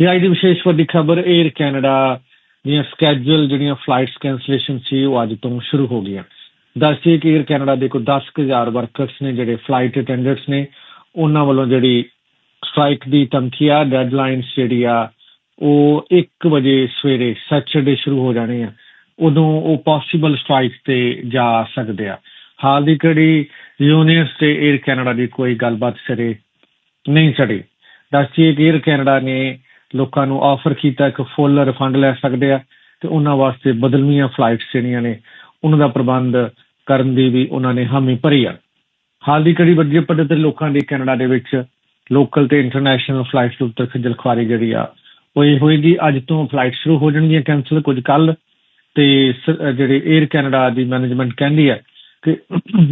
ਜੀ ਅੱਜ ਦੀ ਵਿਸ਼ੇਸ਼ ਵੱਡੀ ਖਬਰ 에ਅਰ ਕੈਨੇਡਾ ਦੀਆਂ ਸਕੇਜੂਲ ਜਿਹੜੀਆਂ ਫਲਾਈਟਸ ਕੈਂਸਲੇਸ਼ਨ ਸੀ, ਉਹ ਅੱਜ ਤੋਂ ਸ਼ੁਰੂ ਹੋ ਗਈਆਂ। ਦੱਸਦੇ ਕਿ 에ਅਰ ਕੈਨੇਡਾ ਦੇ ਕੋ 10000 ਵਰਕਰਸ ਨੇ, ਜਿਹੜੇ ਫਲਾਈਟ ਅਟੈਂਡੈਂਟਸ ਨੇ, ਉਹਨਾਂ ਵੱਲੋਂ ਜਿਹੜੀ ਸਟ੍ਰਾਈਕ ਦੀ ਧਮਕੀ ਆ ਡੈਡਲਾਈਨ ਜਿਹੜੀ ਆ, ਉਹ 1 ਵਜੇ ਸਵੇਰੇ ਸੈਚਰਡੇ ਸ਼ੁਰੂ ਹੋ ਜਾਣੇ ਆ। ਉਦੋਂ ਉਹ ਪੋਸੀਬਲ ਸਟ੍ਰਾਈਕ ਤੇ ਜਾ ਸਕਦੇ ਆ। ਹਾਲ ਦੀ ਘੜੀ ਯੂਨੀਅਨਸ ਤੇ 에ਅਰ ਕੈਨੇਡਾ ਦੀ ਕੋਈ ਗੱਲਬਾਤ ਸਰੇ ਨਹੀਂ ਚੜੀ ਦੱਸਦੀ ਕਿ 에ਅਰ ਕੈਨੇਡਾ ਨੇ ਲੋਕਾਂ ਨੂੰ ਆਫਰ ਕੀਤਾ, ਇੱਕ ਫੁੱਲ ਰਿਫੰਡ ਲੈ ਸਕਦੇ ਆ ਤੇ ਉਹਨਾਂ ਵਾਸਤੇ ਬਦਲਵੀਆਂ ਫਲਾਈਟਸ ਜਿਹੜੀਆਂ ਨੇ, ਉਹਨਾਂ ਦਾ ਪ੍ਰਬੰਧ ਕਰਨ ਦੀ ਵੀ ਉਹਨਾਂ ਨੇ ਹਾਮੀ ਭਰੀ ਆ। ਹਾਲ ਦੀ ਘੜੀ ਵੱਡੇ ਪੱਧਰ ਤੇ ਲੋਕਾਂ ਦੀ ਕੈਨੇਡਾ ਦੇ ਵਿੱਚ ਲੋਕਲ ਤੇ ਇੰਟਰਨੈਸ਼ਨਲ ਫਲਾਈਟਸ ਉੱਤੇ ਖੱਜਲ ਖੁਆਰੀ ਜਿਹੜੀ ਆ, ਉਹ ਇਹ ਹੋਏਗੀ। ਅੱਜ ਤੋਂ ਫਲਾਈਟ ਸ਼ੁਰੂ ਹੋ ਜਾਣਗੀਆਂ ਕੈਂਸਲ ਕੁਝ ਕੱਲ ਤੇ ਸ- ਜਿਹੜੇ 에ਅਰ ਕੈਨੇਡਾ ਦੀ ਮੈਨੇਜਮੈਂਟ ਕਹਿੰਦੀ ਹੈ ਕਿ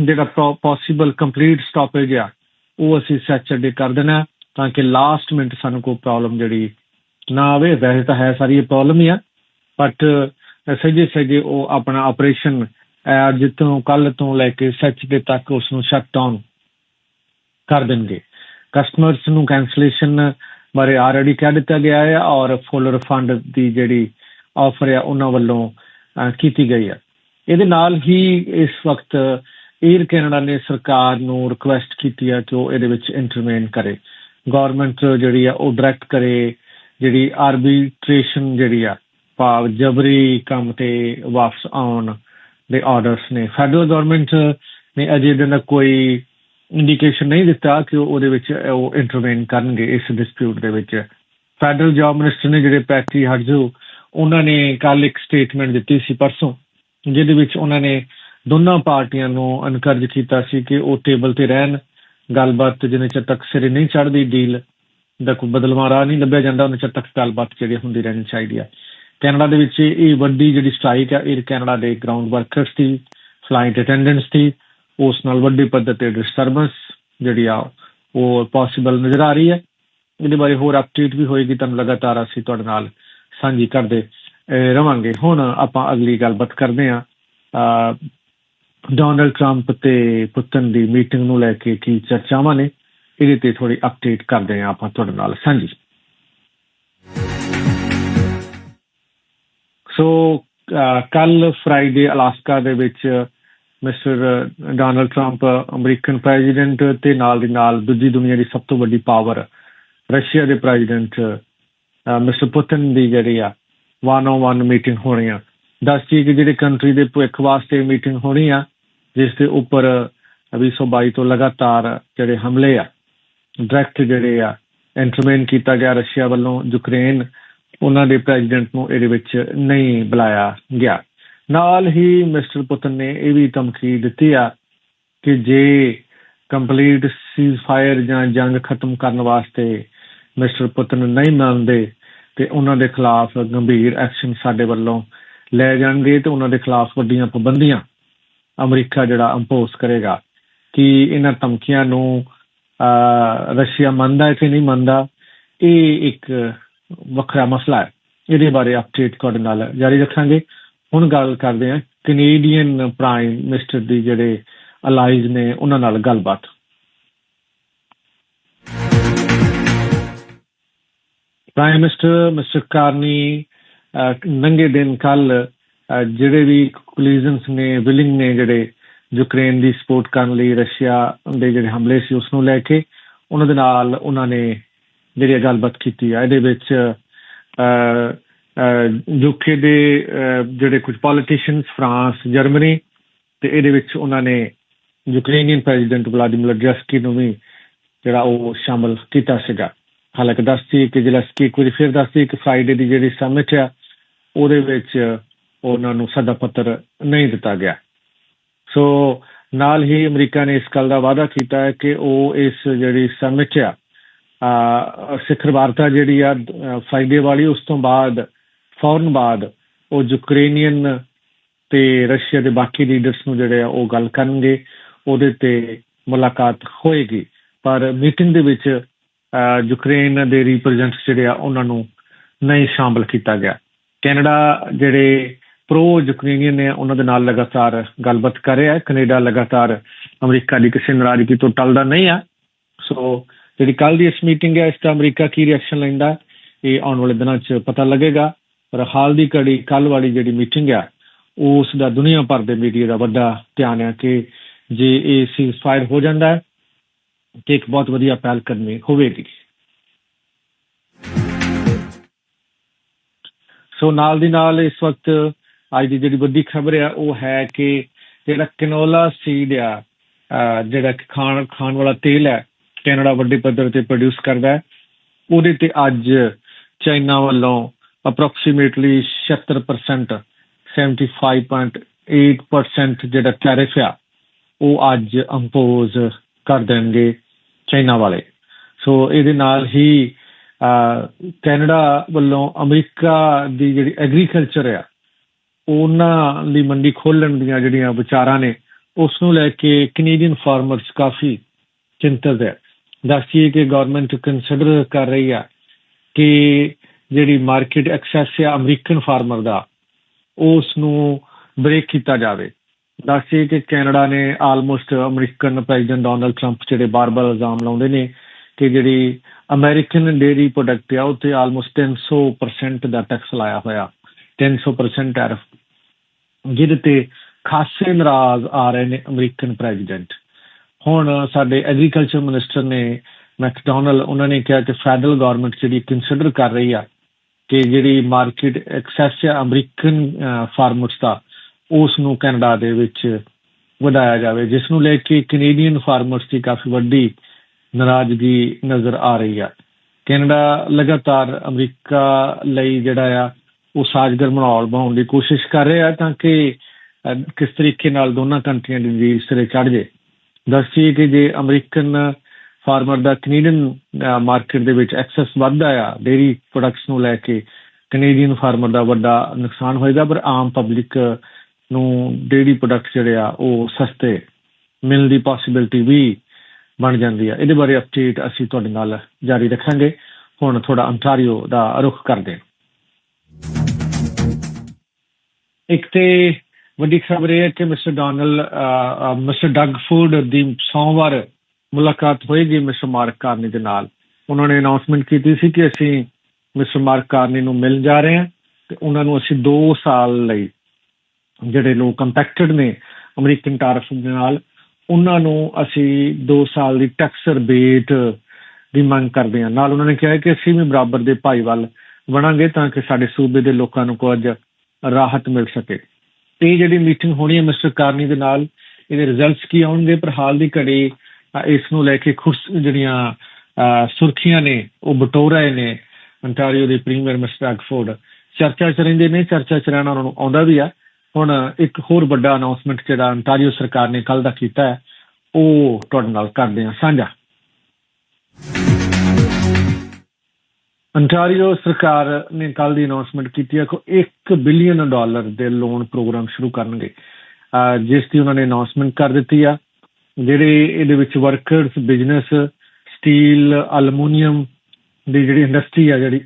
ਜਿਹੜਾ ਪੋਸੀਬਲ ਕੰਪਲੀਟ ਸਟਾਪੇਜ ਆ, ਉਹ ਅਸੀਂ ਸੈਚਰਡੇ ਕਰ ਦੇਣਾ ਤਾਂ ਕਿ ਲਾਸਟ ਮਿੰਟ ਸਾਨੂੰ ਕੋਈ ਪ੍ਰੋਬਲਮ ਜਿਹੜੀ ਨਾ ਆਵੇ, ਵੈਸੇ ਤਾਂ ਹੈ ਸਾਰੀ ਪ੍ਰੋਬਲਮ ਹੀ ਆ ਬਟ ਸਜੇ ਸਜੇ ਉਹ ਆਪਣਾ ਆਪਰੇਸ਼ਨ ਅੱਜ ਤੋਂ ਕੱਲ ਤੋਂ ਲੈ ਕੇ ਸੈਚਰਡੇ ਤੱਕ ਉਸ ਨੂੰ ਸ਼ਟ ਕਰ ਦੇਣਗੇ। ਕਸਟਮਰਸ ਨੂੰ ਕੈਂਸਲੇਸ਼ਨ ਬਾਰੇ ਆਲਰੇਡੀ ਕਹਿ ਦਿੱਤਾ ਗਿਆ ਹੈ ਔਰ ਫੁੱਲ ਰਿਫੰਡ ਦੀ ਜਿਹੜੀ ਆਫਰ ਹੈ ਉਹਨਾਂ ਵੱਲੋਂ ਕੀਤੀ ਗਈ ਹੈ ਇਹਦੇ ਨਾਲ ਹੀ ਇਸ ਵਕਤ 에ਅਰ ਕੈਨੇਡਾ ਨੇ ਸਰਕਾਰ ਨੂੰ ਰਿਕੁਐਸਟ ਕੀਤੀ ਹੈ ਕਿ ਉਹ ਇਹਦੇ ਵਿੱਚ ਇੰਟਰਵੇਨ ਕਰੇ। ਗਵਰਨਮੈਂਟ ਜਿਹੜੀ ਆ ਉਹ ਡਾਇਰੈਕਟ ਕਰੇ ਜਿਹੜੀ ਆਰਬਿਟ੍ਰੇਸ਼ਨ ਜਿਹੜੀ ਆ, ਭਾਵ ਜਬਰੀ ਕੰਮ ਤੇ ਵਾਪਸ ਆਉਣ ਦੇ ਆਰਡਰਸ ਨੇ। ਫੈਡਰਲ ਗਵਰਨਮੈਂਟ ਨੇ ਅਜੇ ਦਿਨ ਕੋਈ ਇੰਡੀਕੇਸ਼ਨ ਨਹੀਂ ਦਿੱਤਾ ਕਿ ਉਹਦੇ ਵਿੱਚ ਉਹ ਇੰਟਰਵੇਨ ਕਰਨਗੇ ਇਸ ਡਿਸਪਿਊਟ ਦੇ ਵਿੱਚ। ਫੈਡਰਲ ਜੌਬ ਮਿਨਿਸਟਰ ਨੇ ਜਿਹੜੇ ਪੈਟੀ ਹਟਜੂ ਉਹਨਾਂ ਨੇ ਕੱਲ ਇੱਕ ਸਟੇਟਮੈਂਟ ਦਿੱਤੀ ਸੀ ਪਰਸੋਂ, ਜਿਹਦੇ ਵਿੱਚ ਉਹਨਾਂ ਨੇ ਦੋਨਾਂ ਪਾਰਟੀਆਂ ਨੂੰ ਅਨਕਰਜ ਕੀਤਾ ਸੀ ਕਿ ਉਹ ਟੇਬਲ ਤੇ ਰਹਿਣ, ਗੱਲਬਾਤ ਜਿੰਨੇ ਚਿਰ ਤੱਕ ਸਿਰੇ ਨਹੀਂ ਚੜਦੀ ਡੀਲ ਦਾ ਕੋਈ ਬਦਲਵਾਂ ਰਾਹ ਨਹੀਂ ਲੱਭਿਆ ਜਾਂਦਾ ਉਹਨਾਂ ਚਿਰ ਤੱਕ ਗੱਲਬਾਤ ਜਿਹੜੀ ਹੁੰਦੀ ਰਹਿਣੀ ਚਾਹੀਦੀ ਆ। ਕੈਨੇਡਾ ਦੇ ਵਿੱਚ ਇਹ ਵੱਡੀ ਜਿਹੜੀ ਸਟ੍ਰਾਈਕ ਆ ਇਹ ਕੈਨੇਡਾ ਦੇ ਗਰਾਊਂਡ ਵਰਕਰਸ ਦੀ ਫਲਾਈਟ ਅਟੈਂਡੈਂਟਸ ਦੀ ਉਸ ਨਾਲ ਵੱਡੀ ਪੱਧਰ ਤੇ ਡਿਸਟਰਬੈਂਸ ਜਿਹੜੀ ਆ ਉਹ ਪੋਸੀਬਲ ਨਜ਼ਰ ਆ ਰਹੀ ਹੈ। ਇਹਦੇ ਬਾਰੇ ਹੋਰ ਅਪਡੇਟ ਵੀ ਹੋਏਗੀ ਤੁਹਾਨੂੰ ਲਗਾਤਾਰ ਅਸੀਂ ਤੁਹਾਡੇ ਨਾਲ ਸਾਂਝੀ ਕਰਦੇ ਅਹ, ਰਵਾਂਗੇ। ਹੁਣ ਆਪਾਂ ਅਗਲੀ ਗੱਲਬਾਤ ਕਰਦੇ ਹਾਂ। ਡੋਨਲਡ ਟਰੰਪ ਤੇ ਪੁਤਨ ਦੀ ਮੀਟਿੰਗ ਨੂੰ ਲੈ ਕੇ ਕੀ ਚਰਚਾਵਾਂ ਨੇ। ਇਹਦੇ ਤੇ ਥੋੜੀ ਅਪਡੇਟ ਕਰਦੇ ਹਾਂ ਆਪਾਂ ਤੁਹਾਡੇ ਨਾਲ। ਸਾਂਝੀ ਸੋ ਕੱਲ ਫਰਾਈਡੇ ਅਲਾਸਕਾ ਦੇ ਵਿੱਚ Mister Donald Trump American President ਤੇ ਨਾਲ ਦੀ ਨਾਲ ਦੂਜੀ ਦੁਨੀਆ ਦੀ ਸਭ ਤੋਂ ਵੱਡੀ ਪਾਵਰ ਰਸ਼ੀਆ ਦੇ ਪ੍ਰੈਜ਼ੀਡੈਂਟ ਮਿਸਟਰ ਪੁਤਿਨ ਦੀ ਜਿਹੜੀ ਆ ਵਨ ਔਨ ਵਨ ਮੀਟਿੰਗ ਹੋਣੀ ਆ। ਦੱਸੀ ਕਿ ਜਿਹੜੇ ਕੰਟਰੀ ਦੇ ਭਵਿੱਖ ਵਾਸਤੇ ਮੀਟਿੰਗ ਹੋਣੀ ਆ, ਜਿਸ ਦੇ ਉੱਪਰ 2022 ਤੋਂ ਲਗਾਤਾਰ ਜਿਹੜੇ ਹਮਲੇ ਆ ਡਾਇਰੈਕਟ ਜਿਹੜੇ ਆ ਇੰਟਰਵੈਨ ਕੀਤਾ ਗਿਆ ਰਸ਼ੀਆ ਵੱਲੋਂ ਯੂਕਰੇਨ ਉਹਨਾਂ ਦੇ ਪ੍ਰੈਜ਼ੀਡੈਂਟ ਨੂੰ ਇਹਦੇ ਵਿੱਚ ਨਹੀਂ ਬੁਲਾਇਆ ਗਿਆ। ਨਾਲ ਹੀ ਮਿਸਟਰ ਪੁਤਨ ਨੇ ਇਹ ਵੀ ਧਮਕੀ ਦਿੱਤੀ ਆ ਕਿ ਜੇ ਕੰਪਲੀਟ ਸੀਜ਼ਫਾਇਰ ਜਾਂ ਜੰਗ ਖਤਮ ਕਰਨ ਵਾਸਤੇ ਮਿਸਟਰ ਪੁਤਨ ਨਹੀਂ ਮੰਨਦੇ, ਤੇ ਉਹਨਾਂ ਦੇ ਖਿਲਾਫ ਗੰਭੀਰ ਐਕਸ਼ਨ ਸਾਡੇ ਵੱਲੋਂ ਲੈ ਜਾਣਗੇ ਤੇ ਉਹਨਾਂ ਦੇ ਖਿਲਾਫ ਵੱਡੀਆਂ ਪਾਬੰਦੀਆਂ ਅਮਰੀਕਾ ਜਿਹੜਾ ਇੰਪੋਜ਼ ਕਰੇਗਾ। ਕਿ ਇਹਨਾਂ ਧਮਕੀਆਂ ਨੂੰ ਰਸ਼ੀਆ ਮੰਨਦਾ ਹੈ ਕਿ ਨਹੀਂ ਮੰਨਦਾ, ਇਹ ਇੱਕ ਵੱਖਰਾ ਮਸਲਾ ਹੈ। ਇਹਦੇ ਬਾਰੇ ਅਪਡੇਟ ਤੁਹਾਡੇ ਨਾਲ ਜਾਰੀ ਰੱਖਾਂਗੇ। ਹੁਣ ਗੱਲ ਕਰਦੇ ਹਾਂ ਕੈਨੇਡੀਅਨ ਪ੍ਰਾਈਮ ਮਿਨਿਸਟਰ ਦੀ ਜਿਹੜੇ ਅਲਾਈਜ਼ ਨੇ, ਉਹਨਾਂ ਨਾਲ ਗੱਲਬਾਤ। ਪ੍ਰਾਈਮ ਮਿਨਿਸਟਰ ਮਿਸਟਰ ਕਾਰਨੀ ਨੰਗੇ ਦਿਨ ਕੱਲ ਜਿਹੜੇ ਵੀ ਕੋਲੀਜਨਸ ਨੇ ਵਿਲਿੰਗ ਨੇ ਜਿਹੜੇ ਯੂਕਰੇਨ ਦੀ ਸਪੋਰਟ ਕਰਨ ਲਈ ਰਸ਼ੀਆ ਦੇ ਜਿਹੜੇ ਹਮਲੇ ਸੀ ਉਸ ਨੂੰ ਲੈ ਕੇ ਉਹਨਾਂ ਦੇ ਨਾਲ ਉਹਨਾਂ ਨੇ ਜਿਹੜੀ ਗੱਲਬਾਤ ਕੀਤੀ ਆ, ਇਹਦੇ ਵਿੱਚ ਯੂਕੇ ਦੇ ਜਿਹੜੇ ਕੁਝ ਪੋਲੀਟੀਸ਼ੀਅਨਸ ਫਰਾਂਸ, ਜਰਮਨੀ ਤੇ ਇਹਦੇ ਵਿੱਚ ਉਹਨਾਂ ਨੇ ਯੂਕਰੇਨੀਅਨ ਪ੍ਰੈਜ਼ੀਡੈਂਟ ਵਲਾਦੀਮੀਰ ਜ਼ੈਲੈਂਸਕੀ ਨੂੰ ਵੀ ਜਿਹੜਾ ਉਹ ਸ਼ਾਮਲ ਕੀਤਾ ਸੀਗਾ। ਹਾਲਾਂਕਿ ਦੱਸਦੀ ਕਿ ਜ਼ੈਲੈਂਸਕੀ ਇੱਕ ਵਾਰੀ ਫਿਰ ਦੱਸਦੀ ਕਿ ਫਰਾਈਡੇ ਦੀ ਜਿਹੜੀ ਸਮਿਟ ਆ, ਉਹਦੇ ਵਿੱਚ ਉਹਨਾਂ ਨੂੰ ਸੱਦਾ ਪੱਤਰ ਨਹੀਂ ਦਿੱਤਾ ਗਿਆ। ਸੋ ਨਾਲ ਹੀ ਅਮਰੀਕਾ ਨੇ ਇਸ ਗੱਲ ਦਾ ਵਾਅਦਾ ਕੀਤਾ ਹੈ ਕਿ ਉਹ ਇਸ ਜਿਹੜੀ ਸਮਿਟ ਆ ਸਿਖਰ ਵਾਰਤਾ ਜਿਹੜੀ ਆ ਫਾਇਦੇ ਵਾਲੀ ਉਸ ਤੋਂ ਬਾਅਦ ਫੌਰਨ ਬਾਅਦ ਉਹ ਯੂਕਰੇਨੀਅਨ ਤੇ ਰਸ਼ੀਆ ਦੇ ਬਾਕੀ ਲੀਡਰਸ ਨੂੰ ਜਿਹੜੇ ਆ ਉਹ ਗੱਲ ਕਰਨਗੇ ਉਹਦੇ ਤੇ ਮੁਲਾਕਾਤ ਹੋਏਗੀ। ਪਰ ਮੀਟਿੰਗ ਦੇ ਵਿੱਚ ਅਹ, ਯੂਕਰੇਨ ਦੇ ਰਿਪਰੈਜ਼ੈਂਟਸ ਜਿਹੜੇ ਆ ਉਹਨਾਂ ਨੂੰ ਨਹੀਂ ਸ਼ਾਮਲ ਕੀਤਾ ਗਿਆ। ਕੈਨੇਡਾ ਜਿਹੜੇ ਪ੍ਰੋ ਯੂਕਰੇਨੀਅਨ ਨੇ ਉਹਨਾਂ ਦੇ ਨਾਲ ਲਗਾਤਾਰ ਗੱਲਬਾਤ ਕਰ ਰਿਹਾ ਹੈ। ਕੈਨੇਡਾ ਲਗਾਤਾਰ ਅਮਰੀਕਾ ਦੀ ਕਿਸੇ ਨਾਰਾਜ਼ਗੀ ਤੋਂ ਟਲਦਾ ਨਹੀਂ ਆ। ਸੋ ਜਿਹੜੀ ਕੱਲ ਦੀ ਇਸ ਮੀਟਿੰਗ ਹੈ, ਇਸ ਦਾ ਅਮਰੀਕਾ ਕੀ ਰਿਐਕਸ਼ਨ ਲੈਂਦਾ ਇਹ ਆਉਣ ਵਾਲੇ ਦਿਨਾਂ 'ਚ ਪਤਾ ਲੱਗੇਗਾ। ਪਰ ਹਾਲ ਦੀ ਘੜੀ ਕੱਲ ਵਾਲੀ ਜਿਹੜੀ ਮੀਟਿੰਗ ਆ, ਉਸ ਦਾ ਦੁਨੀਆ ਭਰ ਦੇ ਮੀਡੀਆ ਦਾ ਵੱਡਾ ਧਿਆਨ ਹੈ ਕਿ ਜੇ ਇਹ ਸੀਜ਼ਫਾਇਰ ਹੋ ਜਾਂਦਾ ਹੈ, ਤੇ ਇੱਕ ਬਹੁਤ ਵਧੀਆ ਪਹਿਲ ਕਦਮੀ ਹੋਵੇਗੀ। ਸੋ ਨਾਲ ਦੀ ਨਾਲ ਇਸ ਵਕਤ ਅੱਜ ਦੀ ਜਿਹੜੀ ਵੱਡੀ ਖਬਰ ਆ, ਉਹ ਹੈ ਕਿ ਜਿਹੜਾ ਕੈਨੋਲਾ ਸੀਡ ਆ ਜਿਹੜਾ ਖਾਣ ਖਾਣ ਵਾਲਾ ਤੇਲ ਹੈ, ਕੈਨੇਡਾ ਵੱਡੇ ਪੱਧਰ ਤੇ ਪ੍ਰੋਡਿਊਸ ਕਰਦਾ ਹੈ। ਉਹਦੇ ਤੇ ਅੱਜ ਚਾਈਨਾ ਵੱਲੋਂ ਅਪਰੋਕਸੀਮੇਟਲੀ 76% 75.8% ਜਿਹੜਾ ਟੈਰਿਫ ਆ, ਉਹ ਅੱਜ ਇੰਪੋਜ਼ ਕਰ ਦੇਣਗੇ ਚਾਈਨਾ ਵਾਲੇ। ਸੋ ਇਹਦੇ ਨਾਲ ਹੀ ਕੈਨੇਡਾ ਵੱਲੋਂ ਅਮਰੀਕਾ ਦੀ ਜਿਹੜੀ ਐਗਰੀਕਲਚਰ ਆ ਉਹਨਾਂ ਲਈ ਮੰਡੀ ਖੋਲਣ ਦੀਆਂ ਜਿਹੜੀਆਂ ਵਿਚਾਰਾਂ ਨੇ ਉਸ ਨੂੰ ਲੈ ਕੇ ਕੈਨੇਡੀਅਨ ਫਾਰਮਰਸ ਕਾਫੀ ਚਿੰਤਤ ਹੈ। ਦੱਸੀਏ ਕਿ ਗਵਰਨਮੈਂਟ ਕੰਸੀਡਰ ਕਰ ਰਹੀ ਆ ਕਿ ਜਿਹੜੀ ਮਾਰਕੀਟ ਐਕਸੈਸ ਹੈ ਅਮਰੀਕਨ ਫਾਰਮਰ ਦਾ ਉਸ ਨੂੰ ਬ੍ਰੇਕ ਕੀਤਾ ਜਾਵੇ। ਦੱਸੀਏ ਕਿ ਕੈਨੇਡਾ ਨੇ almost American President Donald Trump ਜਿਹੜੇ ਬਾਰ-ਬਾਰ ਇਲਜ਼ਾਮ ਲਾਉਂਦੇ ਨੇ ਕਿ ਜਿਹੜੀ ਅਮਰੀਕਨ ਡੇਰੀ ਪ੍ਰੋਡਕਟ ਆ ਉੱਤੇ ਆਲਮੋਸਟ 300% ਦਾ ਟੈਕਸ ਲਾਇਆ ਹੋਇਆ। 300% ਟੈਰਿਫ ਜਿਹਦੇ ਤੇ ਖਾਸੇ ਨਾਰਾਜ਼ ਆ ਰਹੇ ਨੇ ਅਮਰੀਕਨ ਪ੍ਰੈਜ਼ੀਡੈਂਟ ਹੁਣ ਸਾਡੇ ਐਗਰੀਕਲਚਰ ਮਿਨਿਸਟਰ ਨੇ ਮੈਕਡੋਨਲ ਉਹਨਾਂ ਨੇ ਕਿਹਾ ਕਿ ਫੈਡਰਲ ਗਵਰਨਮੈਂਟ ਜਿਹੜੀ ਕੰਸੀਡਰ ਕਰ ਰਹੀ ਆ ਕਿ ਜਿਹੜੀ ਮਾਰਕੀਟ ਐਕਸੈਸ ਹੈ ਅਮਰੀਕਨ ਫਾਰਮਰਸ ਦਾ ਉਸ ਨੂੰ ਕੈਨੇਡਾ ਦੇ ਵਿੱਚ ਵਧਾਇਆ ਜਾਵੇ ਜਿਸ ਨੂੰ ਲੈ ਕੇ ਕੈਨੇਡੀਅਨ ਫਾਰਮਰਸ ਦੀ ਕਾਫੀ ਵੱਡੀ ਨਾਰਾਜ਼ਗੀ ਨਜ਼ਰ ਆ ਰਹੀ ਆ। ਕੈਨੇਡਾ ਲਗਾਤਾਰ ਅਮਰੀਕਾ ਲਈ ਜਿਹੜਾ ਆ ਉਹ ਸਾਜ਼ਗਰ ਮਾਹੌਲ ਬਣਾਉਣ ਦੀ ਕੋਸ਼ਿਸ਼ ਕਰ ਰਿਹਾ ਤਾਂ ਕਿ ਕਿਸ ਤਰੀਕੇ ਨਾਲ ਦੋਨਾਂ ਕੰਟਰੀਆਂ ਦੀ ਡੀਲ ਸਿਰੇ ਚੜ ਜੇ ਦੱਸੀਏ ਕਿ ਜੇ ਅਮਰੀਕਨ ਫਾਰਮਰ ਦਾ ਕੈਨੇਡੀਅਨ ਮਾਰਕੀਟ ਦੇ ਵਿੱਚ ਐਕਸੈਸ ਵੱਧਦਾ ਆ ਡੇਰੀ ਪ੍ਰੋਡਕਟਸ ਨੂੰ ਲੈ ਕੇ ਕੈਨੇਡੀਅਨ ਫਾਰਮਰ ਦਾ ਵੱਡਾ ਨੁਕਸਾਨ ਹੋਏਗਾ, ਪਰ ਆਮ ਪਬਲਿਕ ਨੂੰ ਡੇਰੀ ਪ੍ਰੋਡਕਟ ਜਿਹੜੇ ਆ, ਉਹ ਸਸਤੇ ਮਿਲਣ ਦੀ ਪੋਸਿਬਿਲਿਟੀ ਵੀ ਬਣ ਜਾਂਦੀ ਆ। ਇਹਦੇ ਬਾਰੇ ਅਪਡੇਟ ਅਸੀਂ ਤੁਹਾਡੇ ਨਾਲ ਜਾਰੀ ਰੱਖਾਂਗੇ। ਹੁਣ ਥੋੜਾ ਅੰਟਾਰੀਓ ਦਾ ਰੁਖ ਕਰਦੇ ਇੱਕ ਤੇ ਵੱਡੀ ਖਬਰ ਇਹ ਹੈ ਕਿ Mister Donald Mister Doug Ford ਦੀ ਸੋਮਵਾਰ ਮੁਲਾਕਾਤ ਹੋਏਗੀ ਮਿਸਟਰ ਮਾਰਕ ਕਾਰਨੀ ਦੇ ਨਾਲ। ਉਹਨਾਂ ਨੇ ਅਨਾਉਂਸਮੈਂਟ ਕੀਤੀ ਸੀ ਕਿ ਅਸੀਂ ਮਿਸਟਰ ਮਾਰਕ ਕਾਰਨੀ ਨੂੰ ਮਿਲਣ ਜਾ ਰਹੇ ਹਾਂ ਤੇ ਉਹਨਾਂ ਨੂੰ ਅਸੀਂ 2 ਸਾਲ ਲਈ ਜਿਹੜੇ ਲੋਕ ਕੰਪੈਕਟਡ ਨੇ, ਅਮਰੀਕਨ ਟਾਰਫ ਦੇ ਨਾਲ, ਉਹਨਾਂ ਨੂੰ ਅਸੀਂ 2 ਸਾਲ ਦੀ ਟੈਕਸ ਰਿਬੇਟ ਦੀ ਮੰਗ ਕਰਦੇ ਹਾਂ। ਨਾਲ ਉਹਨਾਂ ਨੇ ਕਿਹਾ ਕਿ ਅਸੀਂ ਵੀ ਬਰਾਬਰ ਦੇ ਭਾਈਵਾਲ ਬਣਾਂਗੇ ਤਾਂ ਕਿ ਸਾਡੇ ਸੂਬੇ ਦੇ ਲੋਕਾਂ ਨੂੰ ਕੁਝ ਰਾਹਤ ਮਿਲ ਸਕੇ। ਇਹ ਜਿਹੜੀ ਮੀਟਿੰਗ ਹੋਣੀ ਹੈ ਮਿਸਟਰ ਕਾਰਨੀ ਦੇ ਨਾਲ ਇਹਦੇ ਰਿਜ਼ਲਟਸ ਕੀ ਆਉਣਗੇ? ਪਰ ਹਾਲ ਦੀ ਘੜੀ ਇਸ ਨੂੰ ਲੈ ਕੇ ਖੁਸ਼ ਜਿਹੜੀਆਂ ਅ, ਸੁਰਖੀਆਂ ਨੇ ਉਹ ਬਟੋ ਰਹੇ ਨੇ ਅੰਟਾਰੀਓ ਦੇ ਪ੍ਰੀਮੀਅਰ ਮਿਸਟਰ ਐਗਫੋਰਡ ਚਰਚਾ ਚ ਰਹਿੰਦੇ ਨੇ ਚਰਚਾ ਚ ਰਹਿਣਾ ਉਹਨਾਂ ਨੂੰ ਆਉਂਦਾ ਵੀ ਆ। ਹੁਣ ਇੱਕ ਹੋਰ ਵੱਡਾ ਅਨਾਉਂਸਮੈਂਟ ਜਿਹੜਾ ਅੰਟਾਰੀਓ ਸਰਕਾਰ ਨੇ ਕੱਲ ਦਾ ਕੀਤਾ ਹੈ ਉਹ ਤੁਹਾਡੇ ਨਾਲ ਕਰਦੇ ਹਾਂ ਸਾਂਝਾ। ਅੰਟਾਰੀਓ ਸਰਕਾਰ ਨੇ ਕੱਲ ਦੀ ਅਨਾਉਂਸਮੈਂਟ ਕੀਤੀ ਹੈ ਕਿ 1 ਬਿਲੀਅਨ ਡਾਲਰ ਦੇ ਲੋਨ ਪ੍ਰੋਗਰਾਮ ਸ਼ੁਰੂ ਕਰਨਗੇ। ਜਿਸ ਦੀ ਉਹਨਾਂ ਨੇ ਅਨਾਉਂਸਮੈਂਟ ਕਰ ਦਿੱਤੀ ਆ। ਜਿਹੜੇ ਇਹਦੇ ਵਿੱਚ ਵਰਕਰਸ ਬਿਜ਼ਨਸ ਸਟੀਲ ਐਲੂਮੀਨੀਅਮ ਦੀ ਜਿਹੜੀ ਇੰਡਸਟਰੀ ਆ, ਜਿਹੜੀ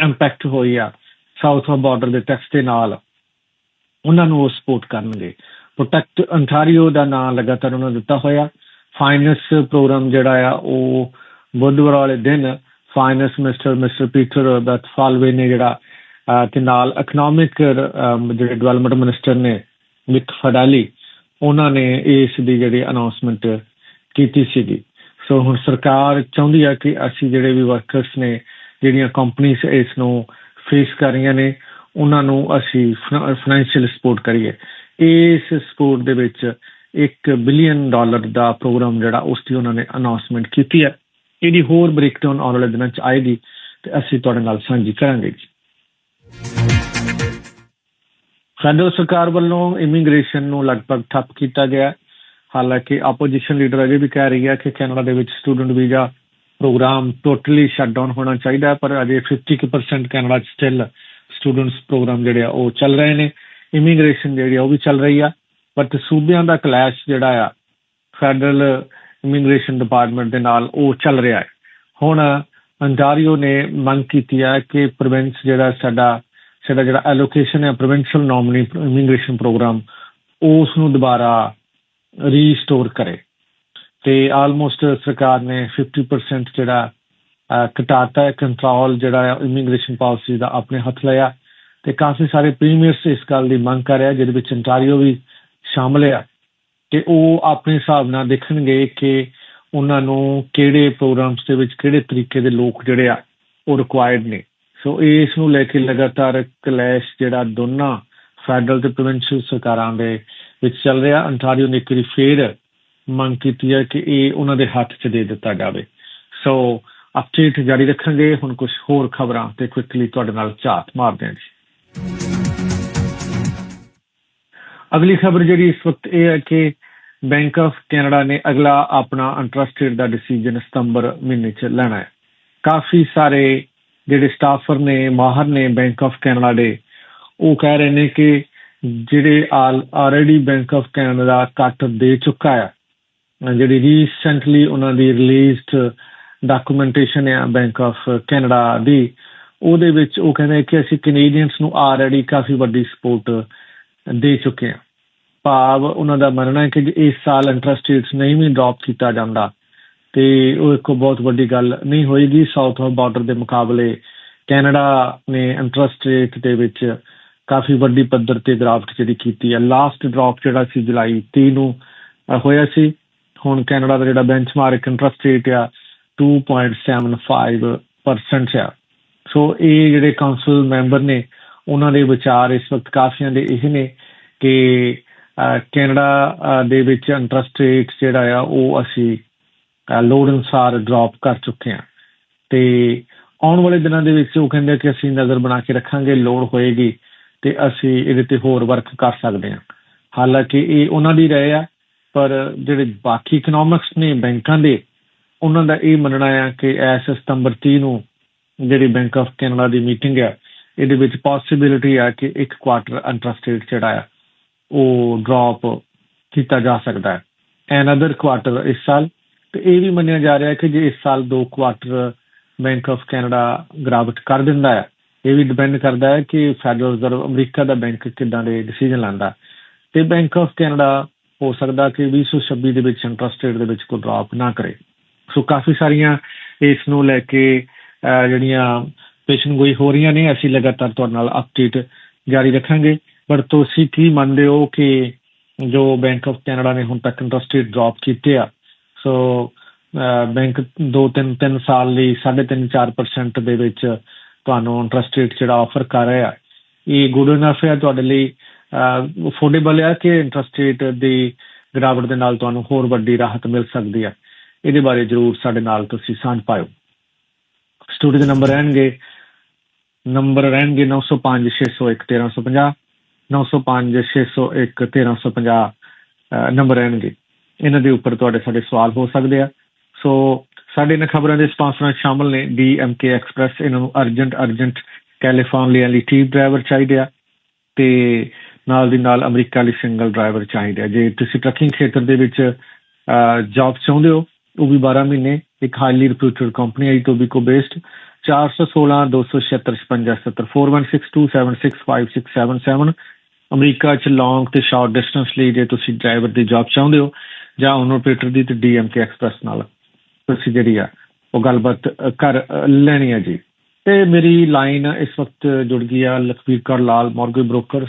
ਇੰਪੈਕਟ ਹੋਈ ਆ ਸਾਊਥ ਬਾਰਡਰ ਦੇ ਟੈਕਸ ਦੇ ਨਾਲ, ਉਹਨਾਂ ਨੂੰ ਸਪੋਰਟ ਕਰਨਗੇ। ਪ੍ਰੋਟੈਕਟ ਅੰਟਾਰੀਓ ਦਾ ਨਾਮ ਲਗਾਤਾਰ ਉਹਨਾਂ ਦਿੱਤਾ ਹੋਇਆ। ਫਾਈਨੈਂਸ ਪ੍ਰੋਗਰਾਮ ਜਿਹੜਾ ਆ, ਉਹ ਬੁੱਧਵਾਰ ਵਾਲੇ ਦਿਨ ਫਾਈਨੈਂਸ ਮਿਨਿਸਟਰ ਮਿਸਟਰ ਪੀਟਰ ਬੈਟ ਫਾਲਵੇ ਨੇ ਜਿਹੜਾ ਤੇ ਨਾਲ ਇਕਨੋਮਿਕ ਜਿਹੜੇ ਡਿਵੈਲਪਮੈਂਟ ਮਿਨਿਸਟਰ ਨੇ ਵਿਕ ਫਡਾਲੀ ਉਹਨਾਂ ਨੇ ਇਸ ਦੀ ਜਿਹੜੀ ਅਨਾਉਂਸਮੈਂਟ ਕੀਤੀ ਸੀਗੀ। ਸੋ ਹੁਣ ਸਰਕਾਰ ਚਾਹੁੰਦੀ ਆ ਕਿ ਅਸੀਂ ਜਿਹੜੇ ਵੀ ਵਰਕਰਸ ਨੇ, ਜਿਹੜੀਆਂ ਕੰਪਨੀਆਂ ਇਸ ਨੂੰ ਫੇਸ ਕਰ ਰਹੀਆਂ ਨੇ, ਉਹਨਾਂ ਨੂੰ ਅਸੀਂ ਫਾਈਨੈਂਸ਼ੀਅਲ ਸਪੋਰਟ ਕਰੀਏ। ਇਸ ਸਪੋਰਟ ਦੇ ਵਿੱਚ 1 ਬਿਲੀਅਨ ਡਾਲਰ ਦਾ ਪ੍ਰੋਗਰਾਮ ਜਿਹੜਾ, ਉਸ ਦੀ ਉਹਨਾਂ ਨੇ ਅਨਾਉਂਸਮੈਂਟ ਕੀਤੀ ਹੈ ਇਹਦੀ ਹੋਰ ਬ੍ਰੇਕਡਾਊਨ ਆਉਣ ਵਾਲੇ ਦਿਨਾਂ ਚ ਆਏਗੀ ਤੇ ਅਸੀਂ ਤੁਹਾਡੇ ਨਾਲ ਸਾਂਝੀ ਕਰਾਂਗੇ ਜੀ। ਫੈਡਰਲ ਸਰਕਾਰ ਵੱਲੋਂ ਇਮੀਗ੍ਰੇਸ਼ਨ ਨੂੰ ਲਗਭਗ ਠੱਪ ਕੀਤਾ ਗਿਆ ਹਾਲਾਂਕਿ ਆਪੋਜੀਸ਼ਨ ਲੀਡਰ ਅਜੇ ਵੀ ਕਹਿ ਰਹੀ ਹੈ ਕਿ ਕੈਨੇਡਾ ਦੇ ਵਿੱਚ student visa program totally shutdown ਹੋਣਾ ਚਾਹੀਦਾ ਹੈ, ਪਰ ਅਜੇ 50% ਕੈਨੇਡਾ ਚ ਸਟਿਲ ਸਟੂਡੈਂਟਸ ਪ੍ਰੋਗਰਾਮ ਜਿਹੜੇ ਆ ਉਹ ਚੱਲ ਰਹੇ ਨੇ। ਇਮੀਗ੍ਰੇਸ਼ਨ ਜਿਹੜੀ ਆ ਉਹ ਵੀ ਚੱਲ ਰਹੀ ਆ ਬਟ ਸੂਬਿਆਂ ਦਾ ਕਲੈਸ਼ ਜਿਹੜਾ ਆ ਫੈਡਰਲ ਇਮੀਗ੍ਰੇਸ਼ਨ ਡਿਪਾਰਟਮੈਂਟ ਦੇ ਨਾਲ ਉਹ ਚੱਲ ਰਿਹਾ ਹੈ। ਹੁਣ ਅੰਟਾਰੀਓ ਨੇ ਮੰਗ ਕੀਤੀ ਹੈ ਕਿ ਪ੍ਰੋਵਿੰਸ ਜਿਹੜਾ ਸਾਡਾ ਸਾਡਾ ਜਿਹੜਾ ਐਲੋਕੇਸ਼ਨ ਹੈ ਪ੍ਰੋਵਿੰਸ਼ੀਅਲ ਨੋਮਨੀ ਇਮੀਗ੍ਰੇਸ਼ਨ ਪ੍ਰੋਗਰਾਮ ਉਸ ਨੂੰ ਦੁਬਾਰਾ ਰੀਸਟੋਰ ਕਰੇ। ਤੇ ਆਲਮੋਸਟ ਸਰਕਾਰ ਨੇ 50% ਜਿਹੜਾ ਕਟਾਤਾ ਕੰਟਰੋਲ ਜਿਹੜਾ ਇਮੀਗ੍ਰੇਸ਼ਨ ਪਾਲਿਸੀ ਦਾ ਆਪਣੇ ਹੱਥ ਲਿਆ। ਤੇ ਕਾਫੀ ਸਾਰੇ ਪ੍ਰੀਮੀਅਰਸ ਇਸ ਗੱਲ ਦੀ ਮੰਗ ਕਰ ਰਿਹਾ ਜਿਹਦੇ ਵਿੱਚ ਅੰਟਾਰੀਓ ਵੀ ਸ਼ਾਮਲ ਹੈ। ਕਿ ਉਹ ਆਪਣੇ ਹਿਸਾਬ ਨਾਲ ਦੇਖਣਗੇ ਕਿ ਉਹਨਾਂ ਨੂੰ ਕਿਹੜੇ ਪ੍ਰੋਗਰਾਮਸ ਦੇ ਵਿੱਚ ਕਿਹੜੇ ਤਰੀਕੇ ਦੇ ਲੋਕ ਜਿਹੜੇ ਆ, ਉਹ ਰਿਕੁਆਇਰਡ ਨੇ। ਸੋ ਇਸ ਨੂੰ ਲੈ ਕੇ ਲਗਾਤਾਰ ਕਲੈਸ਼ ਜਿਹੜਾ ਦੋਨਾਂ ਫੈਡਰਲ ਤੇ ਪ੍ਰੋਵਿੰਸ਼ੀਅਲ ਸਰਕਾਰਾਂ ਦੇ ਵਿੱਚ ਚੱਲ ਰਿਹਾ। ਅੰਟਾਰੀਓ ਨੇ ਇੱਕ ਫੇਰ ਮੰਗ ਕੀਤੀ ਹੈ ਕਿ ਇਹ ਉਹਨਾਂ ਦੇ ਹੱਥ 'ਚ ਦੇ ਦਿੱਤਾ ਜਾਵੇ। ਸੋ ਅਪਡੇਟ ਜਾਰੀ ਰੱਖਾਂਗੇ। ਹੁਣ ਕੁਝ ਹੋਰ ਖਬਰਾਂ ਤੇ ਕੁਇਕਲੀ ਤੁਹਾਡੇ ਨਾਲ ਝਾਤ ਮਾਰਦੇ ਹਾਂ ਜੀ। ਅਗਲੀ ਖਬਰ ਜਿਹੜੀ ਇਸ ਵਕਤ ਇਹ ਹੈ ਕਿ ਬੈਂਕ ਆਫ ਕੈਨੇਡਾ ਨੇ ਅਗਲਾ ਆਪਣਾ ਇੰਟਰਸਟ ਰੇਟ ਦਾ ਡਿਸੀਜਨ ਸਤੰਬਰ ਮਹੀਨੇ 'ਚ ਲੈਣਾ ਹੈ। ਕਾਫੀ ਸਾਰੇ ਜਿਹੜੇ ਸਟਾਫਰ ਨੇ, ਮਾਹਰ ਨੇ ਬੈਂਕ ਆਫ ਕੈਨੇਡਾ ਦੇ, ਉਹ ਕਹਿ ਰਹੇ ਨੇ ਕਿ ਜਿਹੜੇ ਆਲਰੇਡੀ ਬੈਂਕ ਆਫ ਕੈਨੇਡਾ ਕੱਟ ਦੇ ਚੁੱਕਾ ਹੈ ਜਿਹੜੀ ਰੀਸੈਂਟਲੀ ਉਹਨਾਂ ਦੀ ਰਿਲੀਜ਼ਡ ਡਾਕੂਮੈਂਟੇਸ਼ਨ ਹੈ ਬੈਂਕ ਆਫ ਕੈਨੇਡਾ ਦੀ, ਉਹਦੇ ਵਿੱਚ ਉਹ ਕਹਿੰਦੇ ਕਿ ਅਸੀਂ ਕੈਨੇਡੀਅਨਸ ਨੂੰ ਆਲਰੇਡੀ ਕਾਫੀ ਵੱਡੀ ਸਪੋਰਟ ਦੇ ਚੁੱਕੇ ਹਾਂ ਭਾਵ ਉਹਨਾਂ ਦਾ ਮੰਨਣਾ ਹੈ ਕਿ ਇਸ ਸਾਲ ਇੰਟਰਸਟ ਰੇਟਸ ਨਹੀਂ ਵੀ ਡ੍ਰੌਪ ਕੀਤਾ ਜਾਂਦਾ, ਤੇ ਉਹ ਇੱਕ ਬਹੁਤ ਵੱਡੀ ਗੱਲ ਨਹੀਂ ਹੋਏਗੀ। ਸਾਊਥ ਆਫ ਬਾਰਡਰ ਦੇ ਮੁਕਾਬਲੇ ਕੈਨੇਡਾ ਨੇ ਇੰਟਰਸਟ ਰੇਟ ਦੇ ਵਿੱਚ ਕਾਫੀ ਵੱਡੀ ਪੱਧਰ ਤੇ ਡਰਾਫਟ ਜਿਹੜੀ ਕੀਤੀ ਹੈ। ਲਾਸਟ ਡ੍ਰੌਪ ਜਿਹੜਾ ਸੀ ਜੁਲਾਈ 30 ਨੂੰ ਹੋਇਆ ਸੀ। ਹੁਣ ਕੈਨੇਡਾ ਦਾ ਜਿਹੜਾ ਬੈਂਚਮਾਰਕ ਇੰਟਰਸਟ ਰੇਟ ਆ 2.75% ਆ। ਸੋ ਇਹ ਜਿਹੜੇ ਕਾਉਂਸਲ ਮੈਂਬਰ ਨੇ, ਉਹਨਾਂ ਦੇ ਵਿਚਾਰ ਇਸ ਵਕਤ ਕਾਫੀਆਂ ਦੇ ਇਹ ਨੇ ਕਿ ਕੈਨੇਡਾ ਦੇ ਵਿੱਚ ਇੰਟਰਸਟ ਰੇਟ ਜਿਹੜਾ ਆ, ਉਹ ਅਸੀਂ ਲੋੜ ਅਨੁਸਾਰ ਡ੍ਰੌਪ ਕਰ ਚੁੱਕੇ ਹਾਂ। ਤੇ ਆਉਣ ਵਾਲੇ ਦਿਨਾਂ ਦੇ ਵਿੱਚ ਉਹ ਕਹਿੰਦੇ ਕਿ ਅਸੀਂ ਨਜ਼ਰ ਬਣਾ ਕੇ ਰੱਖਾਂਗੇ, ਲੋੜ ਹੋਏਗੀ ਤੇ ਅਸੀਂ ਇਹਦੇ ਤੇ ਹੋਰ ਵਰਕ ਕਰ ਸਕਦੇ ਹਾਂ। ਹਾਲਾਂਕਿ ਇਹ ਉਹਨਾਂ ਦੀ ਰਾਏ ਆ, ਪਰ ਜਿਹੜੇ ਬਾਕੀ ਇਕਨੋਮਿਕਸ ਨੇ ਬੈਂਕਾਂ ਦੇ, ਉਹਨਾਂ ਦਾ ਇਹ ਮੰਨਣਾ ਆ ਕਿ ਐਸ ਸਤੰਬਰ 30 ਨੂੰ ਜਿਹੜੀ ਬੈਂਕ ਆਫ ਕੈਨੇਡਾ ਦੀ ਮੀਟਿੰਗ ਹੈ ਇਹਦੇ ਵਿੱਚ ਪੋਸਿਬਿਲਿਟੀ ਆ ਕਿ ਇੱਕ ਕੁਆਟਰ ਇੰਟਰਸਟ ਰੇਟ ਜਿਹੜਾ ਹੈ ਉਹ ਡ੍ਰੌਪ ਕੀਤਾ ਜਾ ਸਕਦਾ ਹੈ। ਅਦਰ ਕੁਆਟਰ ਇਸ ਸਾਲ। ਤੇ ਇਹ ਵੀ ਮੰਨਿਆ ਜਾ ਰਿਹਾ ਹੈ ਕਿ ਜੇ ਇਸ ਸਾਲ ਦੋ ਕੁਆਟਰ ਬੈਂਕ ਆਫ ਕੈਨੇਡਾ ਗ੍ਰਾਵਟ ਕਰ ਦਿੰਦਾ ਹੈ, ਇਹ ਵੀ ਡਿਪੈਂਡ ਕਰਦਾ ਹੈ ਕਿ ਫੈਡਰਲ ਰਿਜ਼ਰਵ ਅਮਰੀਕਾ ਦਾ ਬੈਂਕ ਕਿੱਦਾਂ ਦੇ ਡਿਸੀਜਨ ਲੈਂਦਾ ਤੇ ਬੈਂਕ ਆਫ ਕੈਨੇਡਾ ਹੋ ਸਕਦਾ ਕਿ 2026 ਦੇ ਵਿੱਚ ਇੰਟਰਸਟ ਰੇਟ ਦੇ ਵਿੱਚ ਕੋਈ ਡ੍ਰੌਪ ਨਾ ਕਰੇ। ਸੋ ਕਾਫੀ ਸਾਰੀਆਂ ਇਸ ਨੂੰ ਲੈ ਕੇ ਜਿਹੜੀਆਂ ਪੇਸ਼ਨ ਗੋਈ ਹੋ ਰਹੀਆਂ ਨੇ, ਅਸੀਂ ਲਗਾਤਾਰ ਤੁਹਾਡੇ ਨਾਲ ਅਪਡੇਟ ਜਾਰੀ ਰੱਖਾਂਗੇ। ਪਰ ਤੁਸੀਂ ਕੀ ਮੰਨਦੇ ਹੋ ਕਿ ਜੋ ਬੈਂਕ ਆਫ ਕੈਨੇਡਾ ਨੇ ਹੁਣ ਤੱਕ ਇੰਟਰਸਟ ਰੇਟ ਡ੍ਰੌਪ ਕੀਤੇ ਆ ਸੋ ਬੈਂਕ 2-3 3 ਸਾਲ ਲਈ 3.5-4% ਦੇ ਵਿੱਚ ਤੁਹਾਨੂੰ ਇੰਟਰਸਟ ਰੇਟ ਜਿਹੜਾ ਆਫਰ ਕਰ ਰਿਹਾ ਇਹ ਗੁੱਡ ਇਨਫ ਹੈ ਤੁਹਾਡੇ ਲਈ? ਅਫੋਰਡੇਬਲ ਹੈ ਕਿ ਇੰਟਰਸਟ ਰੇਟ ਦੀ ਗਿਰਾਵਟ ਦੇ ਨਾਲ ਤੁਹਾਨੂੰ ਹੋਰ ਵੱਡੀ ਰਾਹਤ ਮਿਲ ਸਕਦੀ ਹੈ? ਇਹਦੇ ਬਾਰੇ ਜਰੂਰ ਸਾਡੇ ਨਾਲ ਤੁਸੀਂ ਸਾਂਝ ਪਾਇਓ। ਸਟੂਡੀਓ ਦੇ ਨੰਬਰ ਰਹਿਣਗੇ। ਨੰਬਰ ਰਹਿਣਗੇ 905 601 1350 905 601 1350 ਨੰਬਰ ਰਹਿਣਗੇ। ਇਹਨਾਂ ਦੇ ਉੱਪਰ ਤੁਹਾਡੇ ਸਾਡੇ ਸਵਾਲ ਹੋ ਸਕਦੇ ਆ। ਸੋ ਸਾਡੇ ਇਹਨਾਂ ਖਬਰਾਂ ਦੇ ਸਪਾਂਸਰਾਂ ਸ਼ਾਮਲ ਨੇ ਡੀਐਮਕੇ ਐਕਸਪ੍ਰੈਸ ਇਹਨਾਂ ਨੂੰ ਅਰਜੈਂਟ ਅਰਜੈਂਟ ਕੈਲੀਫੋਰਨੀਆ ਲਈ ਟੀਮ ਡਰਾਈਵਰ ਚਾਹੀਦੇ ਆ ਤੇ ਨਾਲ ਦੀ ਨਾਲ ਅਮਰੀਕਾ ਲਈ ਸਿੰਗਲ ਡਰਾਈਵਰ ਚਾਹੀਦੇ ਆ। ਜੇ ਤੁਸੀਂ ਟਰੱਕਿੰਗ ਖੇਤਰ ਦੇ ਵਿੱਚ ਜੌਬ ਚਾਹੁੰਦੇ ਹੋ, ਉਹ ਵੀ 12 ਮਹੀਨੇ ਇੱਕ ਹਾਈਲੀ ਰਿਪਿਊਟਡ ਕੰਪਨੀ ਆਈ ਤੋਂ ਵੀ ਕੋ ਬੇਸਡ 416 276 5570 4162765677 ਅਮਰੀਕਾ ਚ ਲੌਂਗ ਤੇ ਸ਼ਾਰਟ ਡਿਸਟੈਂਸ ਲਈ ਜੇ ਤੁਸੀਂ ਡਰਾਈਵਰ ਦੀ ਜੌਬ ਚਾਹੁੰਦੇ ਹੋ, ਜਾਂ ਓਨਰ ਆਪਰੇਟਰ ਦੀ ਤੇ ਡੀਐਮਕੇ ਐਕਸਪ੍ਰੈਸ ਨਾਲ। ਤੁਸੀਂ ਜਿਹੜੀ ਆ, ਉਹ ਗੱਲਬਾਤ ਕਰ ਲੈਣੀ ਹੈ ਜੀ। ਤੇ ਮੇਰੀ ਲਾਈਨ ਇਸ ਵਕਤ ਜੁੜ ਗਈ ਆ ਲਖਵੀਰ ਕੌਰ ਲਾਲ, ਮਾਰਗੇਜ ਬ੍ਰੋਕਰ